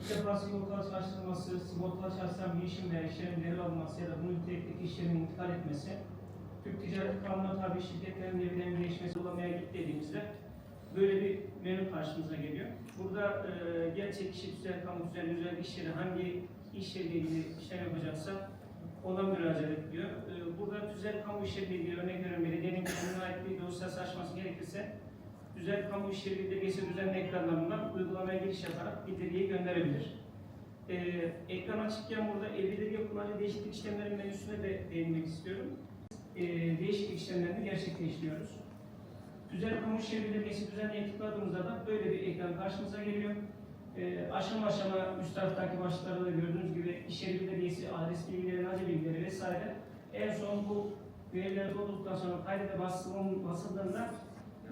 İlk defa sigortalı çalıştırılması, sigortalı çalışan bir işin veya işlerin devre alınması ya da bunun nitelikteki işlerin intikal etmesi, Türk Ticaret Kanunu'na tabi şirketlerin devrelerinin değişmesi olamaya git dediğimizde böyle bir menü karşımıza geliyor. Burada e, gerçek kişi tüzel, kamu tüzel, özel iş yeri hangi iş yeriyle işlem yapacaksa ona müracaat ediyor. E, burada tüzel kamu iş yeriyle ilgili örnek veriyorum belediyenin kendine ait bir dosyası açması gerekirse Düzel Kamu İş Yeri Bildirgesi düzenli ekranlarından uygulamaya giriş yaparak bildirgeyi gönderebilir. Ee, ekran açıkken burada el bildirge kullanıcı değişiklik işlemleri menüsüne de değinmek istiyorum. Ee, değişiklik işlemlerini gerçekleştiriyoruz. Düzel Kamu İş Yeri Bildirgesi düzenli tıkladığımızda da böyle bir ekran karşımıza geliyor. Ee, aşama aşama üst taraftaki başlıklarda da gördüğünüz gibi iş yeri bildirgesi, adres bilgileri, naci bilgileri vesaire. En son bu veriler dolduktan sonra kaydede basıldığında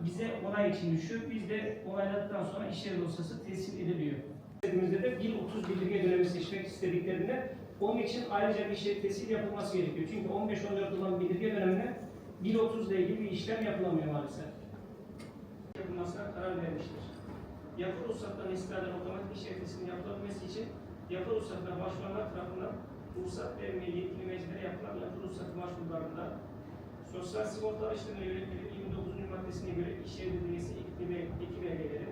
bize onay için düşüyor. Biz de onayladıktan sonra iş yeri dosyası teslim ediliyor. İstediğimizde de 1.30 bildirge dönemi seçmek istediklerinde onun için ayrıca bir iş yeri teslim yapılması gerekiyor. Çünkü 15-14 olan bildirge döneminde 1.30 ile ilgili bir işlem yapılamıyor maalesef. Yapılmasına karar vermiştir. Yapı ruhsattan istinaden otomatik iş yeri teslimi yapılabilmesi için yapı ruhsatına başvuranlar tarafından ruhsat vermeye yetkili meclilere yapılan yapı ruhsatı başvurularında Sosyal Sigorta İşlemi Yönetmeliği 29. maddesine göre iş yeri bilgisi ekli ve eki belgeleri